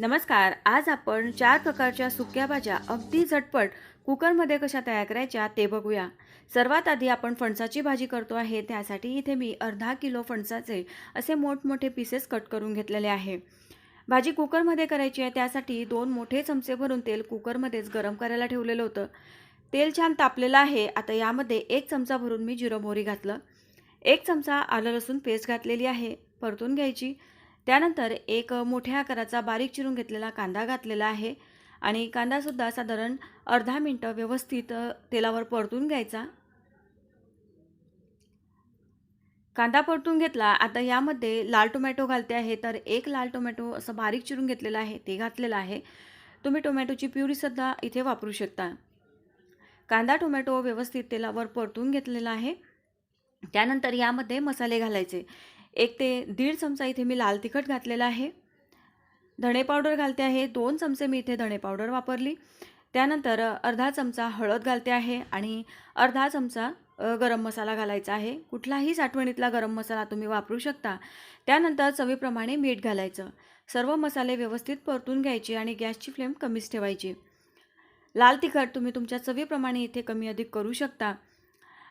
नमस्कार आज आपण चार प्रकारच्या सुक्या भाज्या अगदी झटपट कुकरमध्ये कशा तयार करायच्या ते बघूया. सर्वात आधी आपण फणसाची भाजी करतो आहे त्यासाठी इथे मी अर्धा किलो फणसाचे असे मोठमोठे पीसेस कट करून घेतलेले आहे. भाजी कुकरमध्ये करायची आहे त्यासाठी दोन मोठे चमचे भरून तेल कुकरमध्येच गरम करायला ठेवलेलं होतं. तेल छान तापलेलं आहे आता यामध्ये एक चमचा भरून मी जिरं मोहरी घातलं. एक चमचा आलं लसूण पेस्ट घातलेली आहे परतून घ्यायची. त्यानंतर एक मोठ्या आकाराचा बारीक चिरून घेतलेला कांदा घातलेला आहे आणि कांदासुद्धा साधारण अर्धा मिनटं व्यवस्थित तेलावर परतून घ्यायचा. कांदा परतून घेतला. आता यामध्ये लाल टोमॅटो घालते आहे तर एक लाल टोमॅटो असं बारीक चिरून घेतलेला आहे ते घातलेलं आहे. तुम्ही टोमॅटोची प्युरीसुद्धा इथे वापरू शकता. कांदा टोमॅटो व्यवस्थित तेलावर परतून घेतलेला आहे. त्यानंतर यामध्ये मसाले घालायचे. एक ते दीड चमचा इथे मी लाल तिखट घातलेला आहे. धणे पावडर घालते आहे. दोन चमचे मी इथे धणे पावडर वापरली. त्यानंतर अर्धा चमचा हळद घालते आहे आणि अर्धा चमचा गरम मसाला घालायचा आहे. कुठलाही साठवणीतला गरम मसाला तुम्ही वापरू शकता. त्यानंतर चवीप्रमाणे मीठ घालायचं. सर्व मसाले व्यवस्थित परतून घ्यायचे आणि गॅसची फ्लेम कमीच ठेवायची. लाल तिखट तुम्ही तुमच्या चवीप्रमाणे इथे कमी अधिक करू शकता.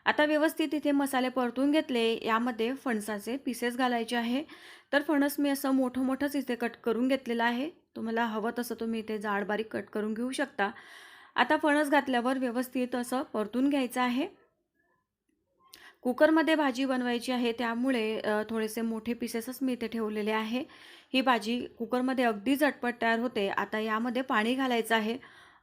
आता व्यवस्थित इथे मसाले परतून घेतले. यामध्ये फणसाचे पीसेस घालायचे आहे. तर फणस मी असं मोठं मोठंच इथे कट करून घेतलेलं आहे. तुम्हाला हवं तसं तुम्ही इथे जाड बारीक कट करून घेऊ शकता. आता फणस घातल्यावर व्यवस्थित असं परतून घ्यायचं आहे. कुकरमध्ये भाजी बनवायची आहे. त्यामुळे थोडेसे मोठे पीसेसच मी इथे ठेवलेले आहे. ही भाजी कुकरमध्ये अगदी झटपट तयार होते. आता यामध्ये पाणी घालायचं आहे.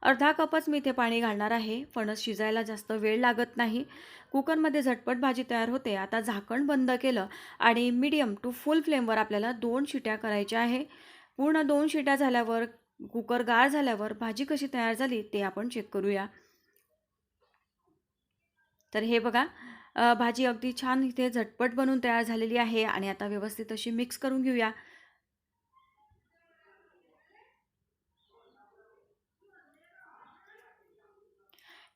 अर्धा कपच मी इथे पाणी घालणार आहे. फणस शिजायला जास्त वेळ लागत नाही. कुकरमध्ये झटपट भाजी तयार होते. आता झाकण बंद केलं आणि मीडियम टू फुल फ्लेमवर आपल्याला दोन शिट्या करायच्या आहे. पूर्ण दोन शिट्या झाल्यावर कुकर गाळ झाल्यावर भाजी कशी तयार झाली ते आपण चेक करूया. तर हे बघा भाजी अगदी छान इथे झटपट बनून तयार झालेली आहे आणि आता व्यवस्थित अशी मिक्स करून घेऊया.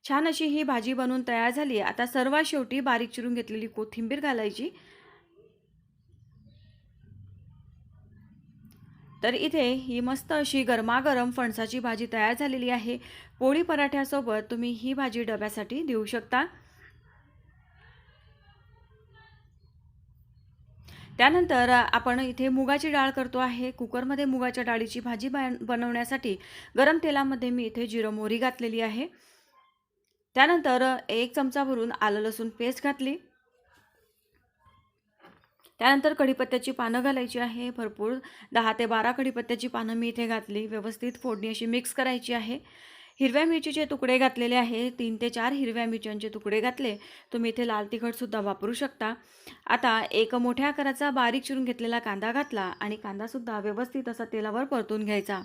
छान अशी ही भाजी बनवून तयार झाली आता सर्वात शेवटी बारीक चिरून घेतलेली कोथिंबीर घालायची. तर इथे ही मस्त अशी गरमागरम फणसाची भाजी तयार झालेली आहे. पोळी पराठ्यासोबत तुम्ही ही भाजी डब्यासाठी देऊ शकता. त्यानंतर आपण इथे मुगाची डाळ करतो आहे. कुकरमध्ये मुगाच्या डाळीची भाजी बन बनवण्यासाठी गरम तेलामध्ये मी इथे जिरं मोहरी घातलेली आहे. त्यानंतर एक चमचा भरून आलं लसूण पेस्ट घातली. त्यानंतर कढीपत्त्याची पानं घालायची आहे. भरपूर दहा ते बारा कढीपत्त्याची पानं मी इथे घातली. व्यवस्थित फोडणी अशी मिक्स करायची आहे. हिरव्या मिरचीचे तुकडे घातलेले आहे. तीन ते चार हिरव्या मिरच्यांचे तुकडे घातले. तुम्ही इथे लाल तिखटसुद्धा वापरू शकता. आता एक मोठ्या आकाराचा बारीक चिरून घेतलेला कांदा घातला आणि कांदासुद्धा व्यवस्थित असा तेलावर परतून घ्यायचा.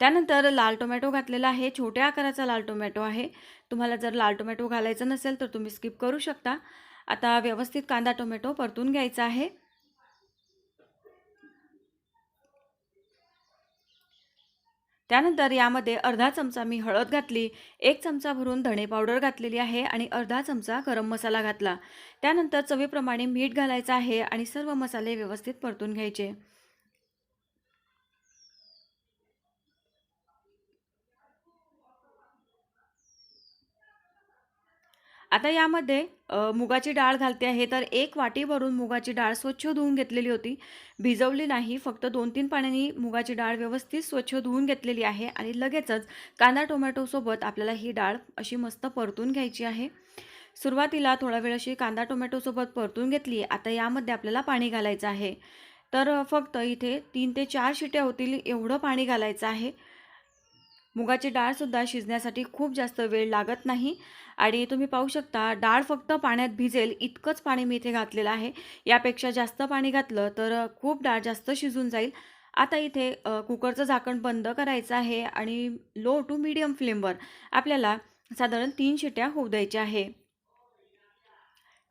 त्यानंतर लाल टोमॅटो घातलेला आहे. छोट्या आकाराचा लाल टोमॅटो आहे. तुम्हाला जर लाल टोमॅटो घालायचा नसेल तर तुम्ही स्किप करू शकता. आता व्यवस्थित कांदा टोमॅटो परतून घ्यायचा आहे. त्यानंतर यामध्ये अर्धा चमचा मी हळद घातली. एक चमचा भरून धणे पावडर घातलेली आहे आणि अर्धा चमचा गरम मसाला घातला. त्यानंतर चवीप्रमाणे मीठ घालायचं आहे आणि सर्व मसाले व्यवस्थित परतून घ्यायचे. आता यामध्ये मुगाची डाळ घालते आहे. तर एक वाटी भरून मुगाची डाळ स्वच्छ धुवून घेतलेली होती. भिजवली नाही. फक्त दोन तीन पाण्याने मुगाची डाळ व्यवस्थित स्वच्छ धुवून घेतलेली आहे आणि लगेचच कांदा टोमॅटोसोबत आपल्याला ही डाळ अशी मस्त परतून घ्यायची आहे. सुरुवातीला थोडा वेळ अशी कांदा टोमॅटोसोबत परतून घेतली. आता यामध्ये आपल्याला पाणी घालायचं आहे. तर फक्त इथे तीन ते चार शिट्या होतील एवढं पाणी घालायचं आहे. मुगाची डाळसुद्धा शिजण्यासाठी खूप जास्त वेळ लागत नाही. आणि तुम्ही पाहू शकता डाळ फक्त पाण्यात भिजेल इतकंच पाणी मी इथे घातलेलं आहे. यापेक्षा जास्त पाणी घातलं तर खूप डाळ जास्त शिजून जाईल. आता इथे कुकरचं झाकण बंद करायचं आहे आणि लो टू मीडियम फ्लेमवर आपल्याला साधारण तीन शिट्या होऊ द्यायच्या आहे.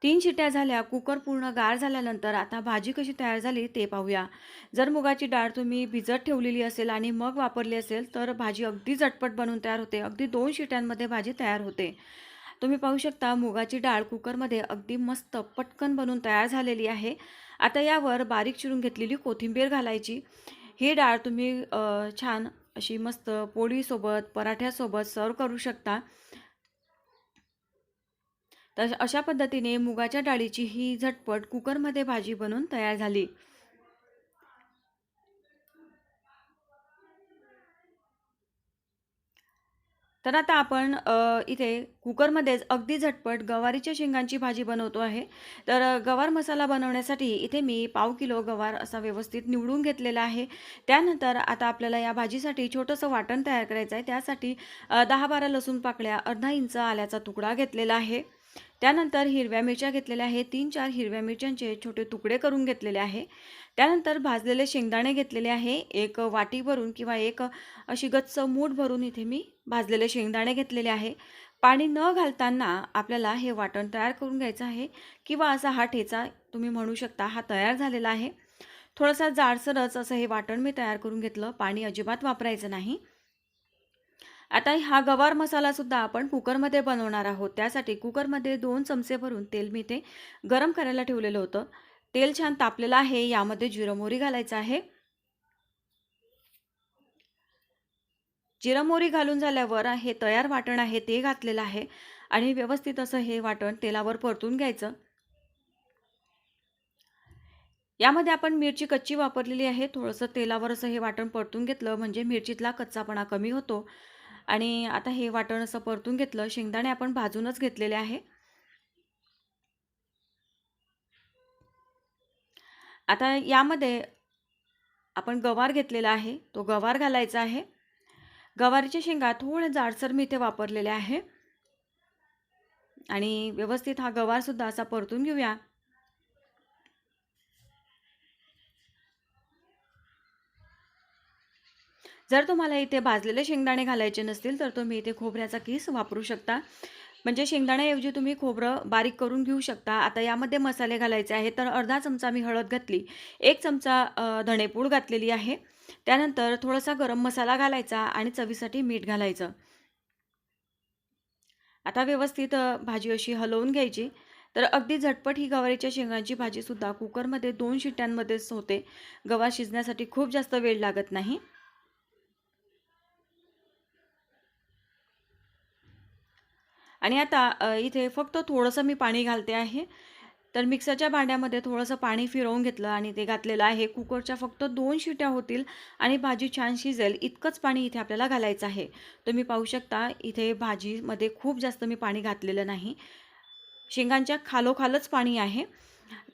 तीन शिट्या झाल्या कुकर पूर्ण गार झाल्यानंतर आता भाजी कशी तयार झाली ते पाहूया. जर मुगाची डाळ तुम्ही भिजत ठेवलेली असेल आणि मग वापरली असेल तर भाजी अगदी झटपट बनवून तयार होते. अगदी दोन शिट्यांमध्ये भाजी तयार होते. तुम्ही पाहू शकता मुगाची डाळ कुकरमध्ये अगदी मस्त पटकन बनवून तयार झालेली आहे. आता यावर बारीक चिरून घेतलेली कोथिंबीर घालायची. ही डाळ तुम्ही छान अशी मस्त पोळीसोबत पराठ्यासोबत सर्व करू शकता. तर अशा पद्धतीने मुगाच्या डाळीची ही झटपट कुकरमध्ये भाजी बनून तयार झाली. तर आता आपण इथे कुकरमध्येच अगदी झटपट गवारीच्या शेंगांची भाजी बनवतो आहे. तर गवार मसाला बनवण्यासाठी इथे मी पाव किलो गवार असा व्यवस्थित निवडून घेतलेला आहे. त्यानंतर आता आपल्याला या भाजीसाठी छोटंसं वाटण तयार करायचं आहे. त्यासाठी दहा बारा लसूण पाकळ्या अर्धा इंच आल्याचा तुकडा घेतलेला आहे. त्यानंतर हिरव्या मिरच्या घेतलेल्या आहे तीन चार हिरव्या मिरच्यांचे छोटे तुकडे करून घेतलेले आहे. त्यानंतर भाजलेले शेंगदाणे घेतलेले आहे. एक वाटी भरून किंवा एक अशी गच्च मूठ भरून इथे मी भाजलेले शेंगदाणे घेतलेले आहे. पाणी न घालताना आपल्याला हे वाटण तयार करून घ्यायचं आहे किंवा असा हा ठेचा तुम्ही म्हणू शकता हा तयार झालेला आहे. थोडासा जाडसरच असं हे वाटण मी तयार करून घेतलं. पाणी अजिबात वापरायचं नाही. आता हा गवार मसालासुद्धा आपण कुकरमध्ये बनवणार आहोत. त्यासाठी कुकरमध्ये दोन चमचे भरून तेल मी ते गरम करायला ठेवलेलं होतं. तेल छान तापलेलं आहे. यामध्ये जिरं मोहरी घालायचं आहे. जिरं मोहरी घालून झाल्यावर हे तयार वाटण आहे ते घातलेलं आहे. आणि व्यवस्थित असं हे वाटण तेलावर परतून घ्यायचं. यामध्ये आपण मिरची कच्ची वापरलेली आहे. थोडंसं तेलावर असं हे वाटण परतून घेतलं. म्हणजे मिरचीतला कच्चापणा कमी होतो. आणि आता हे वाटण असं परतून घेतलं शेंगदाणे आपण भाजूनच घेतलेले आहे. आता यामध्ये आपण गवार घेतलेला आहे तो गवार घालायचा आहे. गवारीच्या शेंगा थोड्या जाडसर मी इथे वापरलेल्या आहे. आणि व्यवस्थित हा गवारसुद्धा असा परतून घेऊया. जर तुम्हाला इथे भाजलेले शेंगदाणे घालायचे नसतील तर तुम्ही इथे खोबऱ्याचा किस वापरू शकता. म्हणजे शेंगदाण्याऐवजी तुम्ही खोबरं बारीक करून घेऊ शकता. आता यामध्ये मसाले घालायचे आहे तर अर्धा चमचा मी हळद घातली एक चमचा धणेपूड घातलेली आहे. त्यानंतर थोडासा गरम मसाला घालायचा आणि चवीसाठी मीठ घालायचं. आता व्यवस्थित भाजी अशी हलवून घ्यायची. तर अगदी झटपट ही गवारीच्या शेंगांची भाजीसुद्धा कुकरमध्ये दोन शिट्ट्यांमध्येच होते. गवार शिजण्यासाठी खूप जास्त वेळ लागत नाही. आणि आता इथे फक्त थोडंसं मी पाणी घालते आहे. तर मिक्सरच्या भांड्यामध्ये थोडंसं पाणी फिरवून घेतलं आणि ते घातलेलं आहे. कुकरच्या फक्त दोन शिट्या होतील आणि भाजी छान शिजेल. इतकंच पाणी इथे आपल्याला घालायचं आहे. तुम्ही पाहू शकता इथे भाजीमध्ये खूप जास्त मी पाणी घातलेलं नाही. शेंगांच्या खालोखालच पाणी आहे.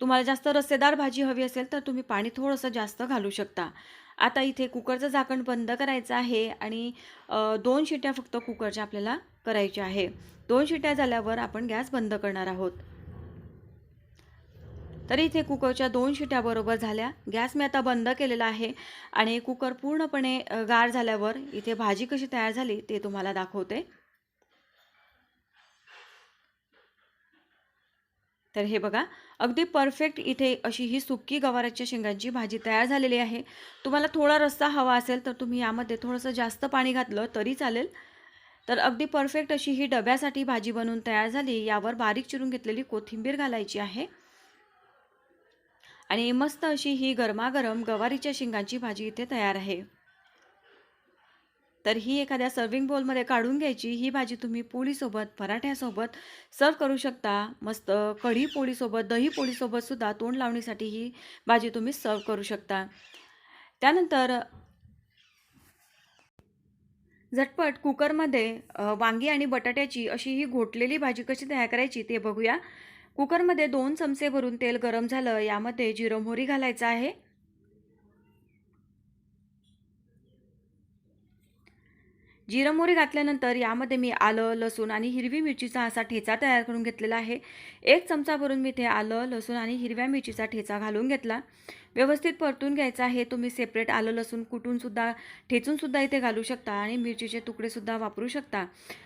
तुम्हाला जास्त रस्सेदार भाजी हवी असेल तर तुम्ही पाणी थोडंसं जास्त घालू शकता. आता इथे कुकरचं झाकण बंद करायचं आहे आणि दोन शिट्या फक्त कुकरच्या आपल्याला करायच्या आहे. दोन शिट्या झाल्यावर आपण गॅस बंद करणार आहोत. तर इथे कुकरच्या दोन शिट्या बरोबर झाल्या. गॅस मी आता बंद केलेला आहे आणि कुकर पूर्णपणे गार झाल्यावर इथे भाजी कशी तयार झाली ते तुम्हाला दाखवते. तर हे बघा अगदी परफेक्ट इथे अशी ही सुक्की गवाराच्या शेंगांची भाजी तयार झालेली आहे. तुम्हाला थोडा रस्सा हवा असेल तर तुम्ही यामध्ये थोडंसं जास्त पाणी घातलं तरी चालेल. तर अगदी परफेक्ट अशी ही डब्यासाठी भाजी बनवून तयार झाली. यावर बारीक चिरून घेतलेली कोथिंबीर घालायची आहे. आणि मस्त अशी ही गरमागरम गवारीच्या शेंगांची भाजी इथे तयार आहे. तर ही एखाद्या सर्विंग बोलमध्ये काढून घ्यायची. ही भाजी तुम्ही पोळीसोबत पराठ्यासोबत सर्व करू शकता. मस्त कढी पोळीसोबत दही पोळीसोबत सुद्धा तोंड लावण्यासाठी ही भाजी तुम्ही सर्व करू शकता. त्यानंतर झटपट कुकरमध्ये वांगी आणि बटाट्याची अशी ही घोटलेली भाजी कशी तयार करायची ते बघूया. कुकरमध्ये दोन चमचे भरून तेल गरम झालं. यामध्ये जिरं मोहरी घालायचं आहे. जिरं मोहरी घातल्यानंतर यामध्ये मी आलं लसूण आणि हिरवी मिरचीचा असा ठेचा तयार करून घेतलेला आहे. एक चमचा भरून मी ते आलं लसूण आणि हिरव्या मिरचीचा ठेचा घालून घेतला. व्यवस्थित परतून घ्यायचं आहे. तुम्ही सेपरेट आलं लसूण कुटूनसुद्धा ठेचूनसुद्धा इथे घालू शकता आणि मिरचीचे तुकडेसुद्धा वापरू शकता.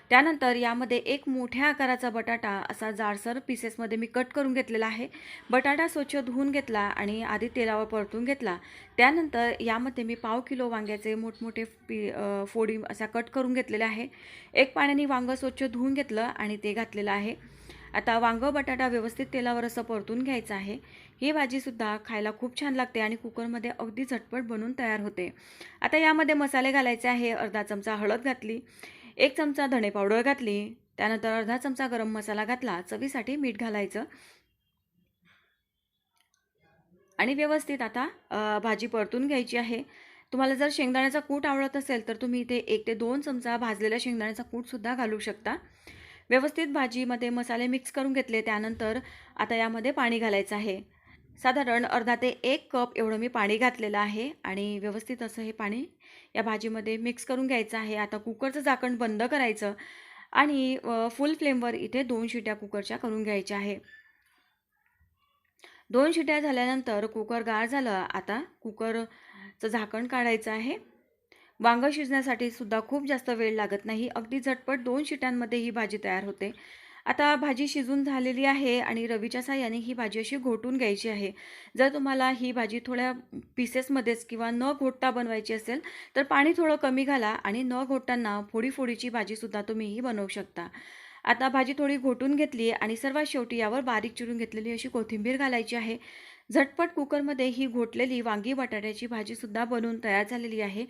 त्यानंतर यामध्ये एक मोठ्या आकाराचा बटाटा असा जाडसर पीसेसमध्ये मी कट करून घेतलेला आहे. बटाटा स्वच्छ धुवून घेतला आणि आधी तेलावर परतून घेतला. त्यानंतर यामध्ये मी पाव किलो वांग्याचे मोठमोठे पी फोडी असा कट करून घेतलेले आहे. एक पाण्याने वांगं स्वच्छ धुवून घेतलं आणि ते घातलेलं आहे. आता वांगं बटाटा व्यवस्थित तेलावर असं परतून घ्यायचं आहे. ही भाजीसुद्धा खायला खूप छान लागते आणि कुकरमध्ये अगदी झटपट बनून तयार होते. आता यामध्ये मसाले घालायचे आहे. अर्धा चमचा हळद घातली एक चमचा धणे पावडर घातली त्यानंतर अर्धा चमचा गरम मसाला घातला चवीसाठी मीठ घालायचं. आणि व्यवस्थित आता भाजी परतून घ्यायची आहे. तुम्हाला जर शेंगदाण्याचा कूट आवडत असेल तर तुम्ही इथे एक ते दोन चमचा भाजलेल्या शेंगदाण्याचा कूटसुद्धा घालू शकता. व्यवस्थित भाजीमध्ये मसाले मिक्स करून घेतले त्यानंतर आता यामध्ये पाणी घालायचं आहे. साधारण अर्धा ते एक कप एवढं मी पाणी घातलेलं आहे आणि व्यवस्थित असं हे पाणी या भाजीमध्ये मिक्स करून घ्यायचं आहे. आता कुकरचं झाकण बंद करायचं आणि फुल फ्लेमवर इथे दोन शिट्या कुकरच्या करून घ्यायच्या आहे. दोन शिट्या झाल्यानंतर कुकर गार झालं. आता कुकरचं झाकण काढायचं आहे. वांगं शिजण्यासाठी सुद्धा खूप जास्त वेळ लागत नाही. अगदी झटपट दोन शिट्यांमध्ये ही भाजी तयार होते. आता भाजी शिजून झालेली आहे आणि रवीच्या साह्याने ही भाजी अशी घोटून घ्यायची आहे. जर तुम्हाला ही भाजी थोड्या पीसेसमध्येच किंवा न घोटता बनवायची असेल तर पाणी थोडं कमी घाला आणि न घोटताना फोडी फोडीची भाजीसुद्धा तुम्ही ही बनवू शकता. आता भाजी थोडी घोटून घेतली आणि सर्वात शेवटी यावर बारीक चिरून घेतलेली अशी कोथिंबीर घालायची आहे. झटपट कुकरमध्ये ही घोटलेली वांगी बटाट्याची भाजीसुद्धा बनवून तयार झालेली आहे.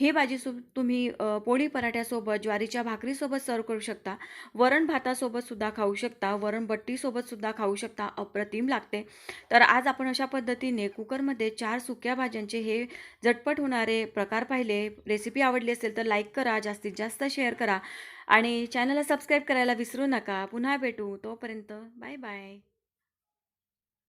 ही भाजी सु तुम्ही पोळी पराठ्यासोबत ज्वारीच्या भाकरीसोबत सर्व करू शकता. वरण भातासोबतसुद्धा खाऊ शकता. वरण बट्टीसोबतसुद्धा खाऊ शकता. अप्रतिम लागते. तर आज आपण अशा पद्धतीने कुकरमध्ये चार सुक्या भाज्यांचे हे झटपट होणारे प्रकार पाहिले. रेसिपी आवडली असेल तर लाईक करा जास्तीत जास्त शेअर करा. आणि चॅनलला सबस्क्राईब करायला विसरू नका. पुन्हा भेटू. तोपर्यंत बाय बाय.